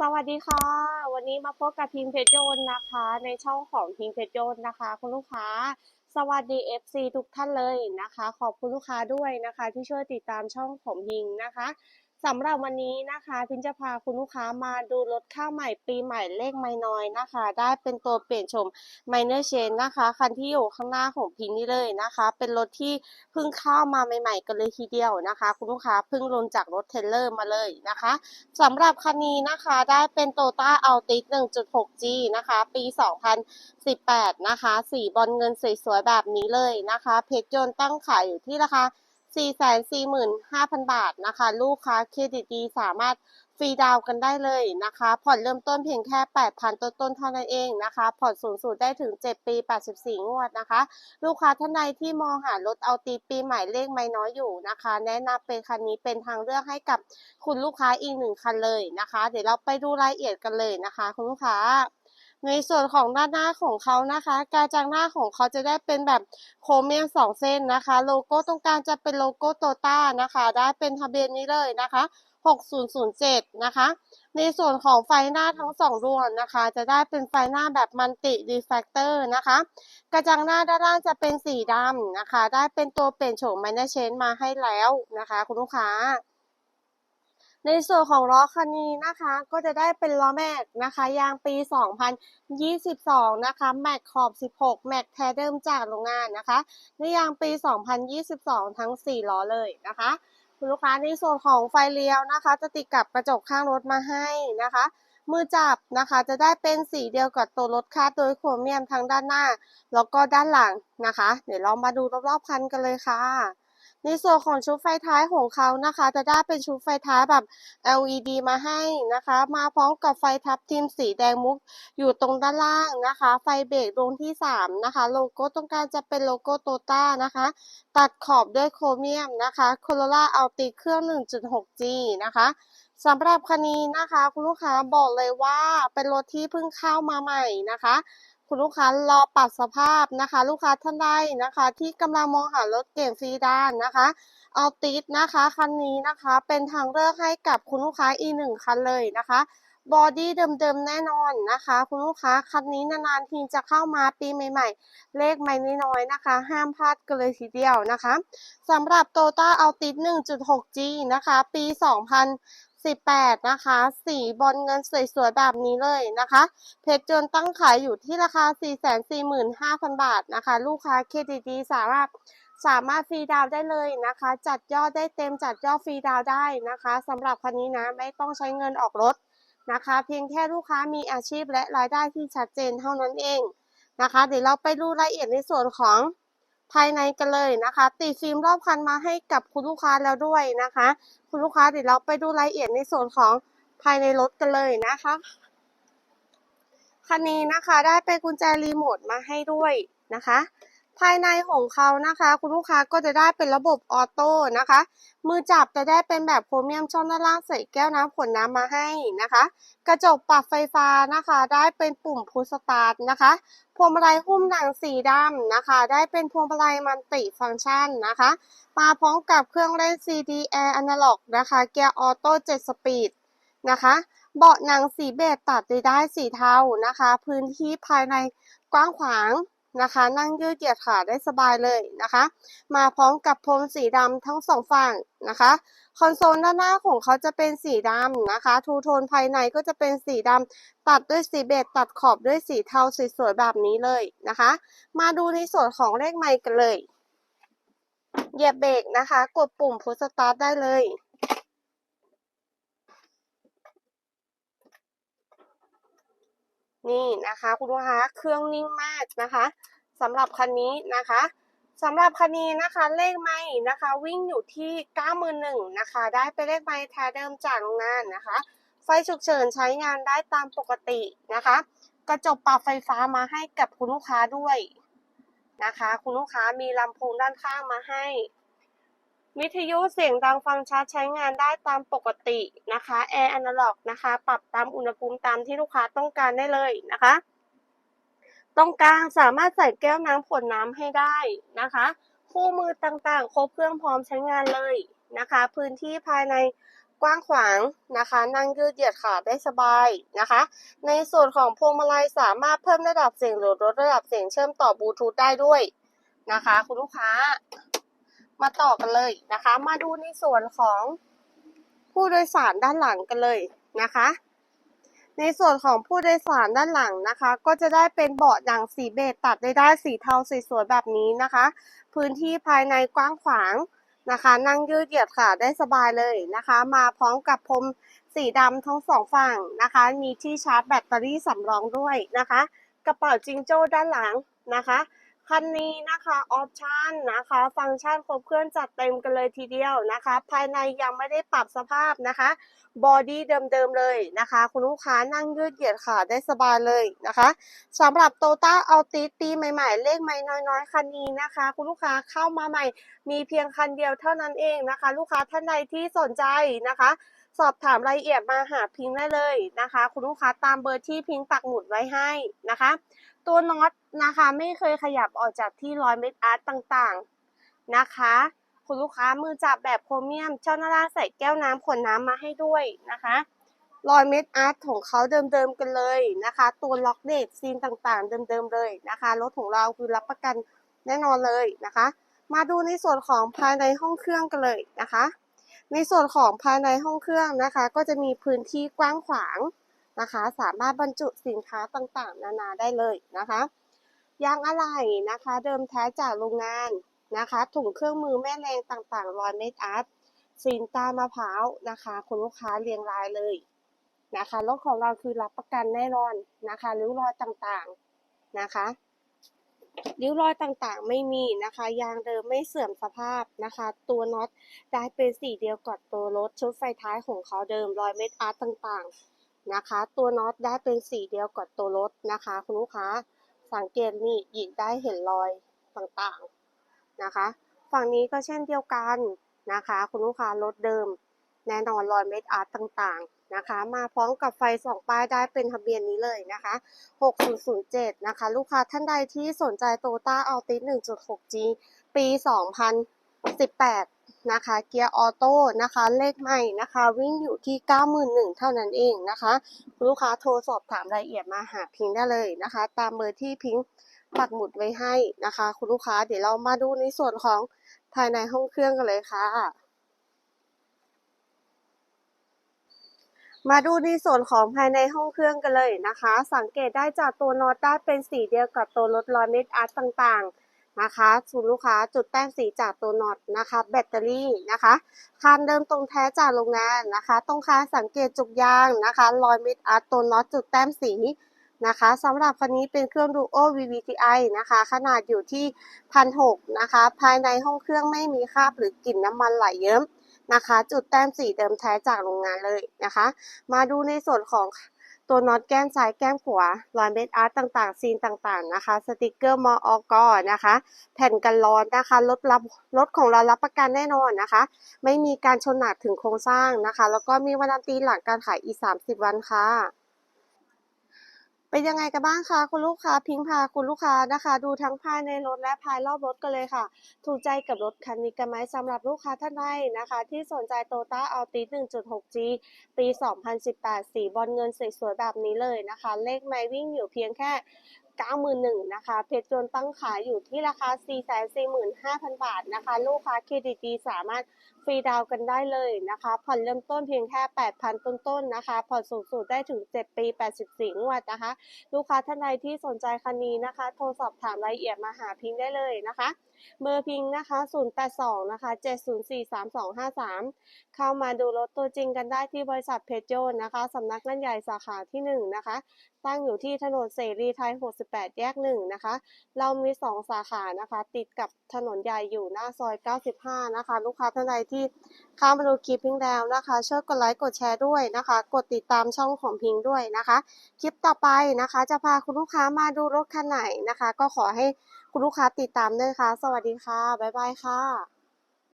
สวัสดีค่ะ วันนี้มาพบกับพิมเพชรโยนนะคะ ในช่องของพิมเพชรโยนนะคะ คุณลูกค้า สวัสดี FC ทุกท่านเลยนะคะ ขอบคุณลูกค้าด้วยนะคะ ที่ช่วยติดตามช่องของพิงนะคะ สำหรับวันนี้นะคะพิมจะพาคุณลูกค้ามาดูรถข้าวใหม่ปีใหม่เลขไม่น้อยนะคะ ได้เป็นตัวเปลี่ยนชม Minor Change นะคะคันที่อยู่ข้างหน้าของพิงนี่เลยนะคะ เป็นรถที่เพิ่งเข้ามาใหม่ ๆ กันเลยทีเดียวนะคะ คุณลูกค้าเพิ่งลงจากรถเทรลเลอร์มาเลยนะคะสำหรับคันนี้นะคะได้เป็นโตต้าอัลติส 1.6G นะคะ ปี 2018 นะคะ สีบอลเงินสวยๆแบบนี้เลยนะคะ เพชรยนต์ตั้งขายอยู่ที่ราคา 445,000 บาทนะคะ ลูกค้าเครดิตดีสามารถฟรีดาวน์กันได้เลยนะคะ ผ่อนเริ่มต้นเพียงแค่ 8,000 ต้นๆเท่านั้นเองนะคะ ผ่อนสูงสุดได้ถึง 7 ปี 84 งวดนะคะ ลูกค้าท่านใดที่มองหารถเอาตีปีใหม่เลขไม่น้อยอยู่นะคะ แนะนำเป็นคันนี้เป็นทางเลือกให้กับคุณลูกค้าอีกหนึ่งคันเลยนะคะ เดี๋ยวเราไปดูรายละเอียดกันเลยนะคะ คุณลูกค้า ในส่วนของด้านหน้าของเขานะคะ การจางหน้าของเขาจะได้เป็นแบบโครเมียมสองเส้นนะคะ โลโก้ตรงกลางจะเป็นโลโก้โตต้านะคะ ได้เป็นทะเบียนนี้เลยนะคะ 6007 นะคะ ในส่วนของไฟหน้าทั้งสองดวงนะคะ จะได้เป็นไฟหน้าแบบมันติรีแฟกเตอร์นะคะ กระจังหน้าด้านล่างจะเป็นสีดำนะคะ ได้เป็นตัวเปลี่ยนโฉมไมเนอร์เชนมาให้แล้วนะคะ คุณลูกค้า ในส่วนของล้อคันนี้นะคะก็จะได้เป็นล้อแม็กนะคะ ยางปี 2022 นะคะ แม็กขอบ 16 แม็กแท้เดิมจากโรงงานนะคะในยางปี 2022 ทั้ง 4 ล้อเลยนะคะคุณลูกค้าในส่วนของไฟเลี้ยวนะคะ จะติดกับกระจกข้างรถมาให้นะคะ มือจับนะคะจะได้เป็นสีเดียวกับตัวรถคาดโดยโครเมียมทั้งด้านหน้า แล้วก็ด้านหลังนะคะ เดี๋ยวเรามาดูรอบๆคันกันเลยค่ะ ในส่วนของชุดไฟท้ายของเขานะคะ จะได้เป็นชุดไฟท้ายแบบ LED มาให้นะคะ มาพร้อมกับไฟทับทิมสีแดงมุกอยู่ตรงด้านล่างนะคะ ไฟเบรกดวงที่ 3 นะคะ โลโก้ตรงกลางจะเป็นโลโก้โตต้านะคะ ตัดขอบด้วยโครเมียมนะคะ Corolla Altis เครื่อง 1.6G นะคะสำหรับคันนี้นะคะ คุณลูกค้าบอกเลยว่าเป็นรถที่เพิ่งเข้ามาใหม่นะคะ คุณลูกค้ารอปรับสภาพนะคะ ลูกค้าท่านใดนะคะ ที่กำลังมองหารถเก่งฟรีดานนะคะเอาติดนะคะคันนี้นะคะเป็นทางเลือกให้กับคุณลูกค้าอีกหนึ่งคันเลยนะคะบอดี้เดิมๆแน่นอนนะคะ คุณลูกค้าคันนี้นานๆทีจะเข้ามาปีใหม่ ๆ เลขไม่น้อยๆนะคะ ห้ามพลาดกันเลยทีเดียวนะคะสำหรับ t o ต้าเอาติด 1.6G นะคะ ปี 18 นะคะ สีบอลเงินสวยๆแบบนี้เลยนะคะ เพชรจนตั้งขายอยู่ที่ราคา 445,000 บาทนะคะ ลูกค้าเครดิตดีสามารถสามารถฟรีดาวได้เลยนะคะ จัดยอดได้เต็มจัดยอดฟรีดาวได้นะคะสำหรับคันนี้นะไม่ต้องใช้เงินออกรถนะคะ เพียงแค่ลูกค้ามีอาชีพและรายได้ที่ชัดเจนเท่านั้นเองนะคะ เดี๋ยวเราไปดูรายละเอียดในส่วนของ ภายในกันเลยนะคะ ติดฟิล์มรอบคันมาให้กับคุณลูกค้าแล้วด้วยนะคะ คุณลูกค้าเดี๋ยวเราไปดูรายละเอียดในส่วนของภายในรถกันเลยนะคะคันนี้นะคะได้เป็นกุญแจรีโมทมาให้ด้วยนะคะ ภายในของเขานะคะ คุณลูกค้าก็จะได้เป็นระบบออโต้นะคะ มือจับจะได้เป็นแบบโครเมียมช่องด้านล่างใส่แก้วน้ำขวดน้ำมาให้นะคะ กระจกปรับไฟฟ้านะคะ ได้เป็นปุ่มพุสตาร์ทนะคะพวงมาลัยหุ้มหนังสีดำนะคะ ได้เป็นพวงมาลัยมันติฟังก์ชันนะคะ มาพร้อมกับเครื่องเล่น CD Air Analog นะคะเกียร์ออโต้7สปีดนะคะเบาะหนังสีเบจตัดได้สีเทานะคะ พื้นที่ภายในกว้างขวาง นะคะ นั่งยืดเหยียดขาได้สบายเลยนะคะ มาพร้อมกับพรมสีดำทั้งสองฝั่งนะคะ คอนโซลด้านหน้าของเขาจะเป็นสีดำนะคะ ทูโทนภายในก็จะเป็นสีดำตัดด้วยสีเบจตัดขอบด้วยสีเทาสวยๆแบบนี้เลยนะคะ มาดูในส่วนของเลขไมค์กันเลยเหยียบเบรกนะคะ กดปุ่มพุชสตาร์ทได้เลย นี่นะคะคุณลูกค้าเครื่องนิ่งมากนะคะสำหรับคันนี้นะคะสำหรับคันนี้นะคะเลขไม้นะคะวิ่งอยู่ที่ 91,000นะคะ ได้ไปเลขไม้แท้เดิมจากโรงงานนะคะ ไฟฉุกเฉินใช้งานได้ตามปกตินะคะ กระจกปรับไฟฟ้ามาให้กับคุณลูกค้าด้วยนะคะ คุณลูกค้ามีลำโพงด้านข้างมาให้ วิทยุเสียงดังฟังชัดใช้งานได้ตามปกตินะคะแอร์อนาล็อกนะคะ ปรับตามอุณหภูมิตามที่ลูกค้าต้องการได้เลยนะคะตรงกลางสามารถใส่แก้วน้ำขวดน้ำให้ได้นะคะ คู่มือต่างๆ ครบเครื่องพร้อมใช้งานเลยนะคะ พื้นที่ภายในกว้างขวางนะคะ นั่งยืดเหยียดขาได้สบายนะคะ ในส่วนของพวงมาลัยสามารถเพิ่มระดับเสียงหรือลดระดับเสียงเชื่อมต่อบลูทูธได้ด้วยนะคะ คุณลูกค้า มาต่อกันเลยนะคะ มาดูในส่วนของผู้โดยสารด้านหลังกันเลยนะคะ ในส่วนของผู้โดยสารด้านหลังนะคะ ก็จะได้เป็นเบาะอย่างสีเบจตัดได้ได้สีเทาสวยๆแบบนี้นะคะ พื้นที่ภายในกว้างขวางนะคะ นั่งยืดเหยียดขาได้สบายเลยนะคะ มาพร้อมกับพรมสีดำทั้งสองฝั่งนะคะ มีที่ชาร์จแบตเตอรี่สำรองด้วยนะคะ กระเป๋าจิงโจ้ด้านหลังนะคะ คันนี้นะคะออปชันนะคะ ฟังก์ชันครบเครื่องจัดเต็มกันเลยทีเดียวนะคะ ภายในยังไม่ได้ปรับสภาพนะคะบอดี้เดิมๆเลยนะคะ คุณลูกค้านั่งยืดเหยียดขาได้สบายเลยนะคะสำหรับโตต้าเอาติตีใหม่ๆ เลขไม่น้อยๆ คันนี้นะคะ คุณลูกค้าเข้ามาใหม่ มีเพียงคันเดียวเท่านั้นเองนะคะ ลูกค้าท่านใดที่สนใจนะคะ สอบถามรายละเอียดมาหาพิงได้เลยนะคะ คุณลูกค้าตามเบอร์ที่พิงปักหมุดไว้ให้นะคะ ตัวน็อตนะคะไม่เคยขยับออกจากที่ร้อยเมตรอาร์ตต่างๆนะคะ คุณลูกค้ามือจับแบบโครเมียม เจ้าหน้าที่ใส่แก้วน้ำขวดน้ำมาให้ด้วยนะคะรอยเม็ดอาร์ตของเขาเดิมๆกันเลยนะคะ ตัวล็อกเดทซีนต่างๆ เดิมๆเลยนะคะ รถของเราคือรับประกันแน่นอนเลยนะคะ มาดูในส่วนของภายในห้องเครื่องกันเลยนะคะ ในส่วนของภายในห้องเครื่องนะคะ ก็จะมีพื้นที่กว้างขวางนะคะ สามารถบรรจุสินค้าต่างๆ นานาได้เลยนะคะยางอะไหล่นะคะ เดิมแท้จากโรงงานนะคะถุงเครื่องมือแม่แรงต่างๆรอยเมดอาร์ตซีนตามะพร้าวนะคะ คุณลูกค้าเรียงรายเลยนะคะรถของเราคือรับประกันแน่นอนนะคะริ้วรอยต่างๆนะคะ ริ้วรอยต่างๆ ไม่มีนะคะ ยางเดิมไม่เสื่อมสภาพนะคะ ตัวน็อตได้เป็นสีเดียวกับตัวรถชุดไฟท้ายของเขาเดิมรอยเม็ดอาร์ตต่างๆนะคะ ตัวน็อตได้เป็นสีเดียวกับตัวรถนะคะ คุณลูกค้าสังเกตนี่หยิบได้เห็นรอยต่างๆนะคะ ฝั่งนี้ก็เช่นเดียวกันนะคะ คุณลูกค้ารถเดิม แน่นอนรอยเม็ดอาร์ตต่างๆ นะคะ มาพร้อมกับไฟสองป้ายได้เป็นทะเบียนนี้เลยนะคะ 6007 นะคะ ลูกค้าท่านใดที่สนใจโตต้าอัลติส 1.6G ปี 2018 นะคะ เกียร์ออโต้นะคะ เลขใหม่นะคะ วิ่งอยู่ที่ 91,000 เท่านั้นเองนะคะคุณลูกค้าโทรสอบถามรายละเอียดมาหาพิงได้เลยนะคะ ตามเบอร์ที่พิงปักหมุดไว้ให้นะคะ คุณลูกค้าเดี๋ยวเรามาดูในส่วนของภายในห้องเครื่องกันเลยค่ะ มาดูในส่วนของภายในห้องเครื่องกันเลยนะคะ สังเกตได้จากตัวน็อตได้เป็นสีเดียวกับตัวรถลอยเมดอาร์ตต่างๆนะคะคุณลูกค้าจุดแต้มสีจากตัวน็อตนะคะ แบตเตอรี่นะคะคานเดิมตรงแท้จากโรงงานนะคะตรงคานสังเกตจุกยางนะคะลอยเมดอาร์ตตัวน็อตจุดแต้มสีนะคะสำหรับคันนี้เป็นเครื่องดูโอ VVTi นะคะ ขนาดอยู่ที่พันหกนะคะ ภายในห้องเครื่องไม่มีคราบหรือกลิ่นน้ำมันไหลเยิ้ม นะคะ จุดแต้มสีเดิมแท้จากโรงงานเลยนะคะ มาดูในส่วนของตัวน็อตแก้มซ้ายแก้มขวารอยเม็ดอาร์ตต่างๆ ซีนต่างๆนะคะ สติกเกอร์มออกนะคะ แผ่นกันร้อนนะคะรถรับรถของเรารับประกันแน่นอนนะคะ ไม่มีการชนหนักถึงโครงสร้างนะคะ แล้วก็มีวันตีหลังการขายอีก 30 วันค่ะ เป็นยังไงกันบ้างคะคุณลูกค้าพิงพาคุณลูกค้านะคะ ดูทั้งภายในรถและภายรอบรถกันเลยค่ะ ถูกใจกับรถคันนี้กันไหมสำหรับลูกค้าท่านใดนะคะ ที่สนใจโตต้าอัลติส 1.6G ปี 2018 สีบอลเงินสวยๆแบบนี้เลยนะคะ เลขไม่วิ่งอยู่เพียงแค่ 91,000นะคะเพชรยนตั้งขายอยู่ที่ราคา 445,000 บาทนะคะ ลูกค้าเครดิตดีสามารถฟรีดาวน์กันได้เลยนะคะผ่อนเริ่มต้นเพียงแค่ 8,000 ต้นๆนะคะผ่อนสูงสุดได้ถึง 7 ปี 84 งวดนะคะ ลูกค้าท่านใดที่สนใจคันนี้นะคะ โทรสอบถามรายละเอียดมาหาพิงค์ได้เลยนะคะ เบอร์พิงค์นะคะ 082 นะคะ 704 3253 เข้ามาดูรถตัวจริงกันได้ที่บริษัทเพชรโยนนะคะสำนักงานใหญ่สาขาที่ 1 นะคะ ตั้งอยู่ที่ถนนเสรีไทย 68 แยก 1 นะคะ เรามี 2 สาขานะคะ ติดกับถนนใหญ่อยู่หน้าซอย 95 นะคะ ลูกค้าท่านใดที่เข้ามาดูคลิปพิงแล้วนะคะ ช่วยกดไลค์กดแชร์ด้วยนะคะ กดติดตามช่องของพิงด้วยนะคะ คลิปต่อไปนะคะ จะพาคุณลูกค้ามาดูรถคันไหนนะคะ ก็ขอให้คุณลูกค้าติดตามด้วยค่ะ สวัสดีค่ะ บ๊ายบายค่ะ